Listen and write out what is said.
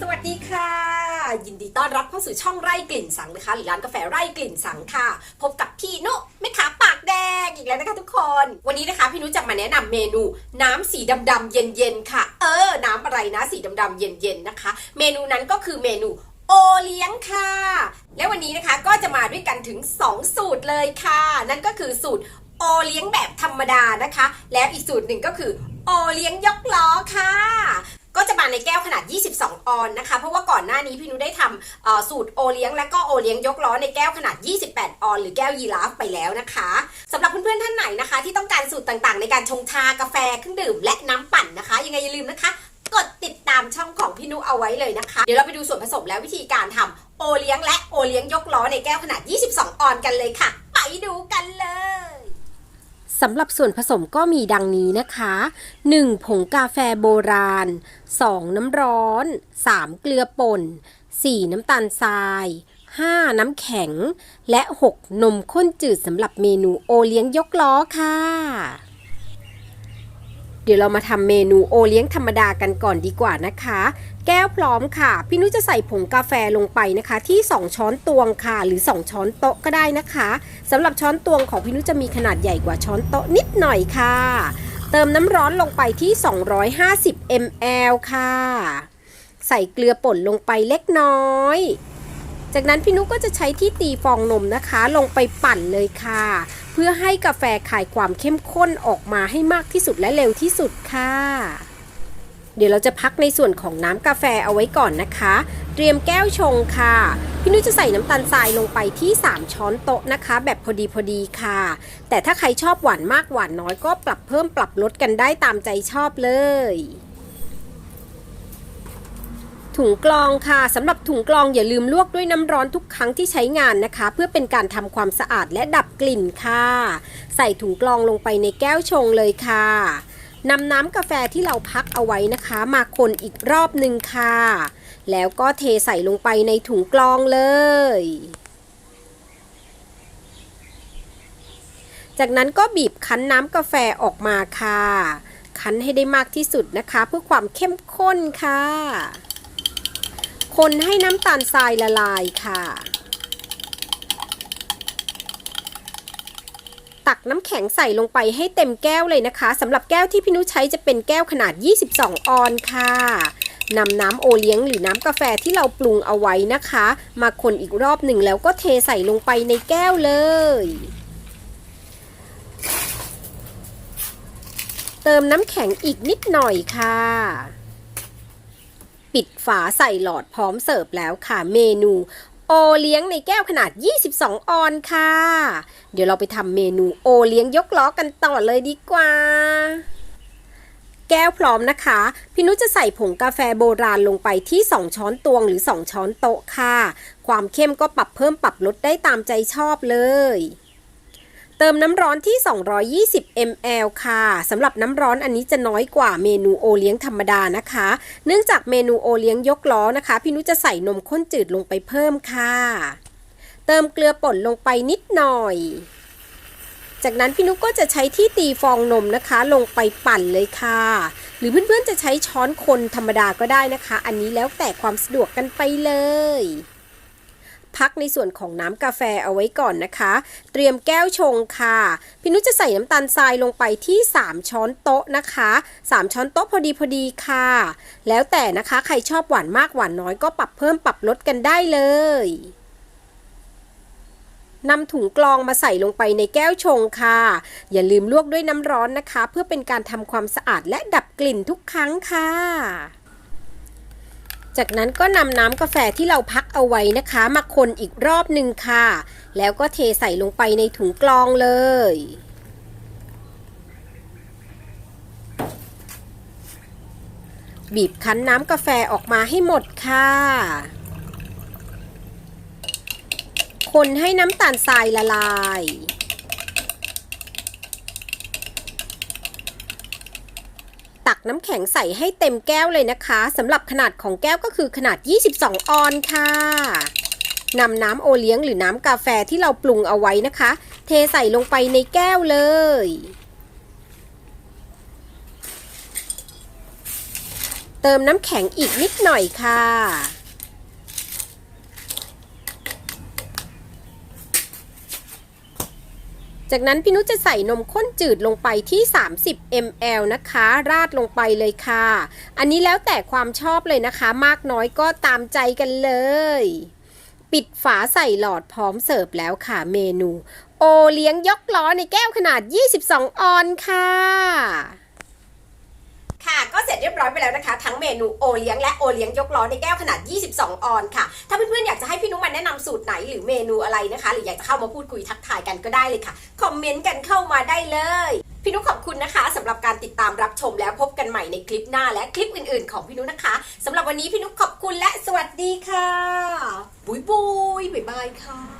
สวัสดีค่ะ ยินดีต้อนรับเข้าสู่ช่องไร่กลิ่นสังนะคะ หรือร้านกาแฟไร่กลิ่นสังค่ะ พบกับพี่นุแม่ค้าปากแดงอีกแล้วนะคะทุกคน วันนี้นะคะพี่นุจะมาแนะนำเมนู น้ำสีดำๆเย็นๆค่ะ เออ น้ำอะไรนะสีดำๆเย็นๆนะคะ เมนูนั้นก็คือเมนูโอเลี้ยงค่ะ และวันนี้นะคะก็จะมาด้วยกันถึง 2 สูตรเลยค่ะ นั่นก็คือสูตรโอเลี้ยงแบบธรรมดานะคะ แล้วอีกสูตรหนึ่งก็คือโอเลี้ยงยกล้อค่ะ ก็จะมาในแก้วขนาด 22 ออนนะคะ เพราะว่าก่อนหน้านี้พี่นุได้ทำสูตรโอเลี้ยงและก็โอเลี้ยงยกล้อในแก้วขนาด 28 ออน หรือแก้วยีราฟไปแล้วนะคะสำหรับเพื่อนๆท่านไหนนะคะ ที่ต้องการสูตรต่างๆ ในการชงชากาแฟเครื่องดื่ม และน้ำปั่นนะคะ ยังไงอย่าลืมนะคะกดติดตามช่องของพี่นุเอาไว้เลยนะคะ เดี๋ยวเราไปดูส่วนผสมและวิธีการทำโอเลี้ยงและโอเลี้ยงยกล้อในแก้วขนาด 22 ออนกันเลยค่ะ ไปดูกันเลย สำหรับส่วนผสมก็มีดังนี้นะคะ 1. ผงกาแฟโบราณ 2. น้ำร้อน 3. เกลือป่น 4. น้ำตาลทราย 5. น้ำแข็ง และ 6. นมข้นจืดสำหรับเมนูโอเลี้ยงยกล้อค่ะ เดี๋ยวเรามาทำเมนูโอเลี้ยงธรรมดากันก่อนดีกว่านะคะ แก้วพร้อมค่ะ พี่นุ้ยจะใส่ผงกาแฟลงไปนะคะ ที่ 2 ช้อนตวงค่ะ หรือ 2 ช้อนโต๊ะก็ได้นะคะสำหรับช้อนตวงของพี่นุ้ยจะมีขนาดใหญ่กว่าช้อนโต๊ะนิดหน่อยค่ะ เติมน้ำร้อนลงไปที่ 250 ml ค่ะ ใส่เกลือป่นลงไปเล็กน้อยจากนั้นพี่นุก็จะใช้ที่ตีฟองนมนะคะ ลงไปปั่นเลยค่ะ เพื่อให้กาแฟคายความเข้มข้นออกมาให้มากที่สุดและเร็วที่สุดค่ะ เดี๋ยวเราจะพักในส่วนของน้ำกาแฟเอาไว้ก่อนนะคะ เตรียมแก้วชงค่ะ พี่นุ้ยจะใส่น้ำตาลทรายลงไปที่ 3 ช้อนโต๊ะนะคะ แบบพอดีพอดีค่ะ แต่ถ้าใครชอบหวานมากหวานน้อยก็ปรับเพิ่มปรับลดกันได้ตามใจชอบเลย ถุงกรองค่ะสำหรับถุงกรองอย่าลืมลวกด้วยน้ำร้อนทุกครั้งที่ใช้งานนะคะ เพื่อเป็นการทำความสะอาดและดับกลิ่นค่ะ ใส่ถุงกรองลงไปในแก้วชงเลยค่ะนำน้ำกาแฟที่เราพักเอาไว้นะคะ มาคนอีกรอบหนึ่งค่ะ แล้วก็เทใส่ลงไปในถุงกรองเลย จากนั้นก็บีบคั้นน้ำกาแฟออกมาค่ะ คั้นให้ได้มากที่สุดนะคะ เพื่อความเข้มข้นค่ะ คนให้น้ำตาลทรายละลายค่ะ ตักน้ำแข็งใส่ลงไปให้เต็มแก้วเลยนะคะสำหรับแก้วที่พี่นุชใช้จะเป็นแก้วขนาด 22 ออนค่ะนำน้ำโอเลี้ยงหรือน้ำกาแฟที่เราปรุงเอาไว้นะคะ มาคนอีกรอบหนึ่งแล้วก็เทใส่ลงไปในแก้วเลย เติมน้ำแข็งอีกนิดหน่อยค่ะ ปิดฝาใส่หลอดพร้อมเสิร์ฟแล้วค่ะเมนูโอเลี้ยงในแก้วขนาด 22 ออนค่ะ เดี๋ยวเราไปทำเมนูโอเลี้ยงยกล้อกันต่อเลยดีกว่า แก้วพร้อมนะคะ พี่นุจะใส่ผงกาแฟโบราณลงไปที่ 2 ช้อนตวงหรือ 2 ช้อนโต๊ะค่ะ ความเข้มก็ปรับเพิ่มปรับลดได้ตามใจชอบเลย เติมน้ำร้อนที่ 220 ml ค่ะ สำหรับน้ำร้อนอันนี้จะน้อยกว่าเมนูโอเลี้ยงธรรมดานะคะ เนื่องจากเมนูโอเลี้ยงยกล้อนะคะ พี่นุจะใส่นมข้นจืดลงไปเพิ่มค่ะ เติมเกลือป่นลงไปนิดหน่อย จากนั้นพี่นุก็จะใช้ที่ตีฟองนมนะคะ ลงไปปั่นเลยค่ะ หรือเพื่อนๆจะใช้ช้อนคนธรรมดาก็ได้นะคะ อันนี้แล้วแต่ความสะดวกกันไปเลย พักในส่วนของน้ำกาแฟเอาไว้ก่อนนะคะ เตรียมแก้วชงค่ะ พี่นุชจะใส่น้ำตาลทรายลงไปที่ 3 ช้อนโต๊ะนะคะ 3 ช้อนโต๊ะพอดีพอดีค่ะ แล้วแต่นะคะใครชอบหวานมากหวานน้อยก็ปรับเพิ่มปรับลดกันได้เลยนำถุงกรองมาใส่ลงไปในแก้วชงค่ะ อย่าลืมลวกด้วยน้ำร้อนนะคะ เพื่อเป็นการทำความสะอาดและดับกลิ่นทุกครั้งค่ะ จากนั้นก็นำน้ำกาแฟที่เราพักเอาไว้นะคะ มาคนอีกรอบหนึ่งค่ะ แล้วก็เทใส่ลงไปในถุงกรองเลย บีบคั้นน้ำกาแฟออกมาให้หมดค่ะ คนให้น้ำตาลทรายละลาย ตักน้ำแข็งใส่ให้เต็มแก้วเลยนะคะสำหรับขนาดของแก้วก็คือขนาด 22 ออนค่ะนำน้ำโอเลี้ยงหรือน้ำกาแฟที่เราปรุงเอาไว้นะคะ เทใส่ลงไปในแก้วเลยเเติมน้ำแข็งอีกนิดหน่อยค่ะ จากนั้นพี่นุชจะใส่นมข้นจืดลงไปที่ 30 ml นะคะ ราดลงไปเลยค่ะ อันนี้แล้วแต่ความชอบเลยนะคะ มากน้อยก็ตามใจกันเลย ปิดฝาใส่หลอดพร้อมเสิร์ฟแล้วค่ะเมนู โอเลี้ยงยกล้อในแก้วขนาด 22 ออนค่ะ ค่ะก็เสร็จเรียบร้อยไปแล้วนะคะ ทั้งเมนูโอเลี้ยงและโอเลี้ยงยกล้อในแก้วขนาด 22 ออนค่ะ ถ้าเพื่อนๆอยากจะให้พี่นุ้งมาแนะนำสูตรไหนหรือเมนูอะไรนะคะ หรืออยากจะเข้ามาพูดคุยทักทายกันก็ได้เลยค่ะ คอมเมนต์กันเข้ามาได้เลย พี่นุ้ขอบคุณนะคะสำหรับการติดตามรับชมแล้วพบกันใหม่ในคลิปหน้าและคลิปอื่นๆ ของพี่นุ้นะคะสำหรับวันนี้พี่นุ้ขอบคุณและสวัสดีค่ะ บุยบุยบ๊ายบายค่ะ